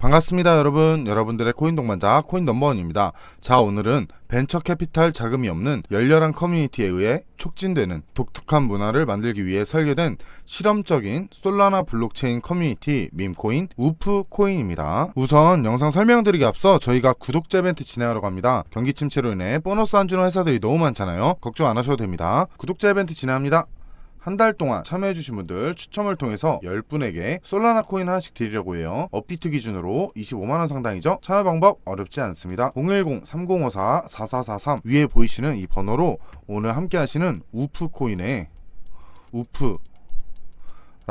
반갑습니다 여러분. 여러분들의 코인 동반자 코인 넘버원입니다. 자 오늘은 벤처 캐피탈 자금이 없는 열렬한 커뮤니티에 의해 촉진되는 독특한 문화를 만들기 위해 설계된 실험적인 솔라나 블록체인 커뮤니티 밈코인 우프 코인입니다. 우선 영상 설명드리기 앞서 저희가 구독자 이벤트 진행하러 갑니다. 경기 침체로 인해 보너스 안 주는 회사들이 너무 많잖아요. 걱정 안 하셔도 됩니다. 구독자 이벤트 진행합니다 한 달 동안 참여해주신 분들 추첨을 통해서 10분에게 솔라나 코인 하나씩 드리려고 해요. 업비트 기준으로 25만원 상당이죠. 참여 방법 어렵지 않습니다. 010-3054-4443 위에 보이시는 이 번호로 오늘 함께 하시는 우프 코인에 우프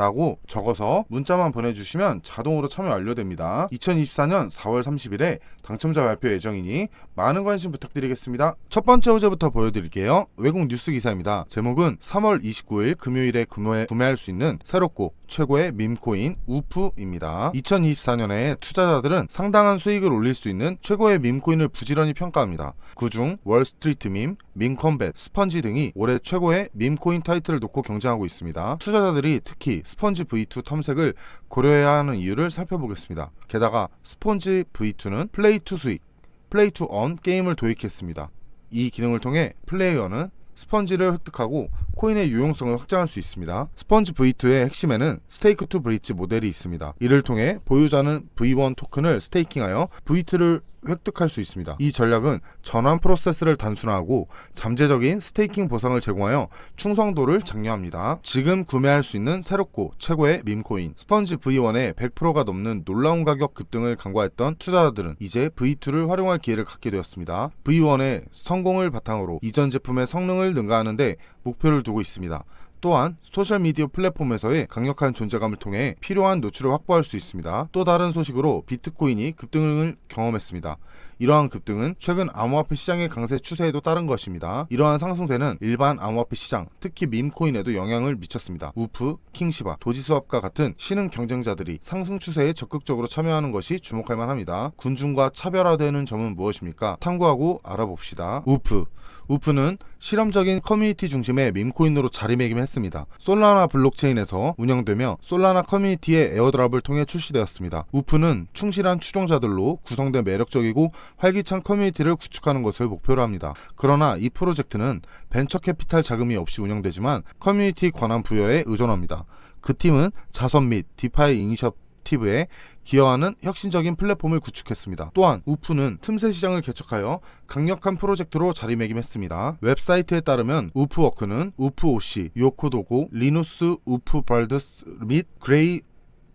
라고 적어서 문자만 보내주시면 자동으로 참여 완료됩니다. 2024년 4월 30일에 당첨자 발표 예정이니 많은 관심 부탁드리겠습니다. 첫 번째 호재부터 보여드릴게요. 외국 뉴스 기사입니다. 제목은 3월 29일 금요일에 구매, 구매할 수 있는 새롭고 최고의 밈코인 우프입니다. 2024년에 투자자들은 상당한 수익을 올릴 수 있는 최고의 밈코인을 부지런히 평가합니다. 그중 월스트리트 밈, 민컴뱃, 스펀지 등이 올해 최고의 밈코인 타이틀을 놓고 경쟁하고 있습니다. 투자자들이 특히 스펀지 V2 탐색을 고려해야 하는 이유를 살펴보겠습니다. 게다가 스펀지 V2는 플레이 투 수익, 플레이 투언 게임을 도입했습니다. 이 기능을 통해 플레이어는 스펀지를 획득하고 코인의 유용성을 확장할 수 있습니다. 스펀지 V2의 핵심에는 스테이크 투 브릿지 모델이 있습니다. 이를 통해 보유자는 V1 토큰을 스테이킹하여 V2를 획득할 수 있습니다. 이 전략은 전환 프로세스를 단순화하고 잠재적인 스테이킹 보상을 제공하여 충성도를 장려합니다. 지금 구매할 수 있는 새롭고 최고의 밈코인 스펀지 V1의 100%가 넘는 놀라운 가격 급등을 간과했던 투자자들은 이제 V2를 활용할 기회를 갖게 되었습니다. V1의 성공을 바탕으로 이전 제품의 성능을 능가하는데 목표를 두고 있습니다. 또한 소셜미디어 플랫폼에서의 강력한 존재감을 통해 필요한 노출을 확보할 수 있습니다. 또 다른 소식으로 비트코인이 급등을 경험했습니다. 이러한 급등은 최근 암호화폐 시장의 강세 추세에도 따른 것입니다. 이러한 상승세는 일반 암호화폐 시장, 특히 밈코인에도 영향을 미쳤습니다. 우프, 킹시바, 도지스왑과 같은 신흥 경쟁자들이 상승 추세에 적극적으로 참여하는 것이 주목할 만합니다. 군중과 차별화되는 점은 무엇입니까? 탐구하고 알아봅시다. 우프 우프는 실험적인 커뮤니티 중심의 밈코인으로 자리매김했습니다. 솔라나 블록체인에서 운영되며 솔라나 커뮤니티의 에어드랍을 통해 출시되었습니다. 우프는 충실한 추종자들로 구성된 매력적이고 활기찬 커뮤니티를 구축하는 것을 목표로 합니다. 그러나 이 프로젝트는 벤처 캐피탈 자금이 없이 운영되지만 커뮤니티 권한 부여에 의존합니다. 그 팀은 자선 및 디파이 이니셔 티브에 기여하는 혁신적인 플랫폼을 구축했습니다. 또한 우프는 틈새 시장을 개척하여 강력한 프로젝트로 자리매김했습니다. 웹사이트에 따르면 우프워크는 우프오시, 요코도고, 리누스 우프발드스 및 그레이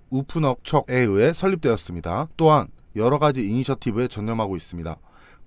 우프넉척에 의해 설립되었습니다. 또한 여러 가지 이니셔티브에 전념하고 있습니다.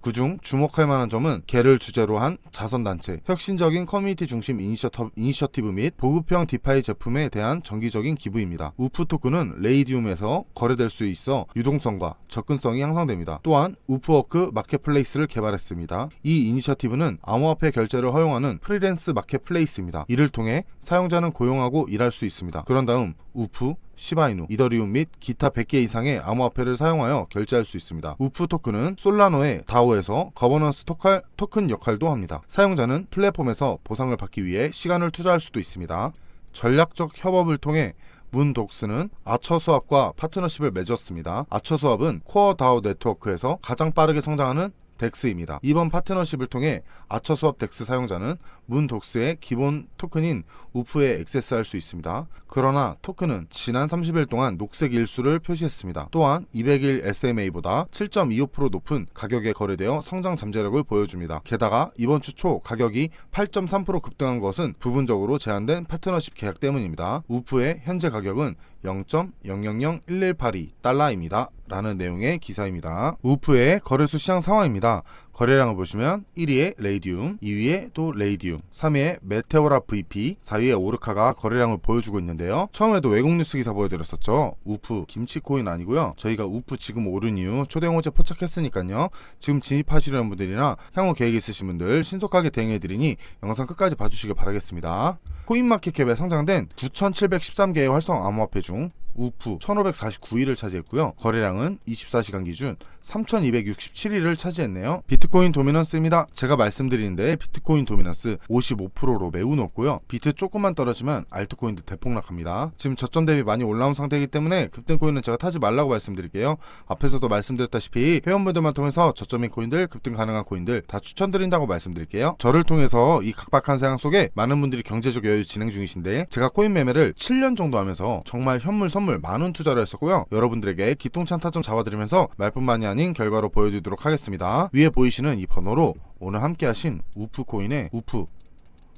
그중 주목할 만한 점은 개를 주제로 한 자선단체, 혁신적인 커뮤니티 중심 이니셔터, 이니셔티브 및 보급형 디파이 제품에 대한 정기적인 기부입니다. 우프 토큰은 레이디움에서 거래될 수 있어 유동성과 접근성이 향상됩니다. 또한 우프워크 마켓플레이스를 개발했습니다. 이 이니셔티브는 암호화폐 결제를 허용하는 프리랜스 마켓플레이스입니다. 이를 통해 사용자는 고용하고 일할 수 있습니다. 그런 다음 우프, 시바이누, 이더리움 및 기타 100개 이상의 암호화폐를 사용하여 결제할 수 있습니다. 우프 토큰은 솔라노의 다오에서 거버넌스 토칼, 토큰 역할도 합니다. 사용자는 플랫폼에서 보상을 받기 위해 시간을 투자할 수도 있습니다. 전략적 협업을 통해 문독스는 아처수합과 파트너십을 맺었습니다. 아처수합은 코어 다오 네트워크에서 가장 빠르게 성장하는 덱스입니다. 이번 파트너십을 통해 아처수합 덱스 사용자는 문독스의 기본 토큰인 우프에 액세스할 수 있습니다. 그러나 토큰은 지난 30일 동안 녹색 일수를 표시했습니다. 또한 200일 SMA보다 7.25% 높은 가격에 거래되어 성장 잠재력을 보여줍니다. 게다가 이번 주 초 가격이 8.3% 급등한 것은 부분적으로 제한된 파트너십 계약 때문입니다. 우프의 현재 가격은 0.000118.2달러입니다. 라는 내용의 기사입니다. 우프의 거래소 시장 상황입니다. 거래량을 보시면 1위에 레이디움, 2위에 또 레이디움, 3위에 메테오라 VP, 4위에 오르카가 거래량을 보여주고 있는데요. 처음에도 외국 뉴스 기사 보여드렸었죠. 우프 김치 코인 아니고요. 저희가 우프 지금 오른 이후 초대홍어제 포착했으니까요. 지금 진입하시려는 분들이나 향후 계획 있으신 분들 신속하게 대응해드리니 영상 끝까지 봐주시길 바라겠습니다. 코인마켓캡에 상장된 9,713개의 활성 암호화폐 중 우프 1549일을 차지했고요. 거래량은 24시간 기준 3267일을 차지했네요. 비트코인 도미넌스입니다. 제가 말씀드리는데 비트코인 도미넌스 55%로 매우 높고요. 비트 조금만 떨어지면 알트코인도 대폭락합니다. 지금 저점 대비 많이 올라온 상태이기 때문에 급등 코인은 제가 타지 말라고 말씀드릴게요. 앞에서도 말씀드렸다시피 회원분들만 통해서 저점인 코인들, 급등 가능한 코인들 다 추천드린다고 말씀드릴게요. 저를 통해서 이 각박한 상황 속에 많은 분들이 경제적 여유 진행 중이신데 제가 코인 매매를 7년 정도 하면서 정말 현물 선물 만 원 투자를 했었고요. 여러분들에게 기똥찬 타점 잡아드리면서 말뿐만이 아닌 결과로 보여드리도록 하겠습니다. 위에 보이시는 이 번호로 오늘 함께 하신 우프 코인의 우프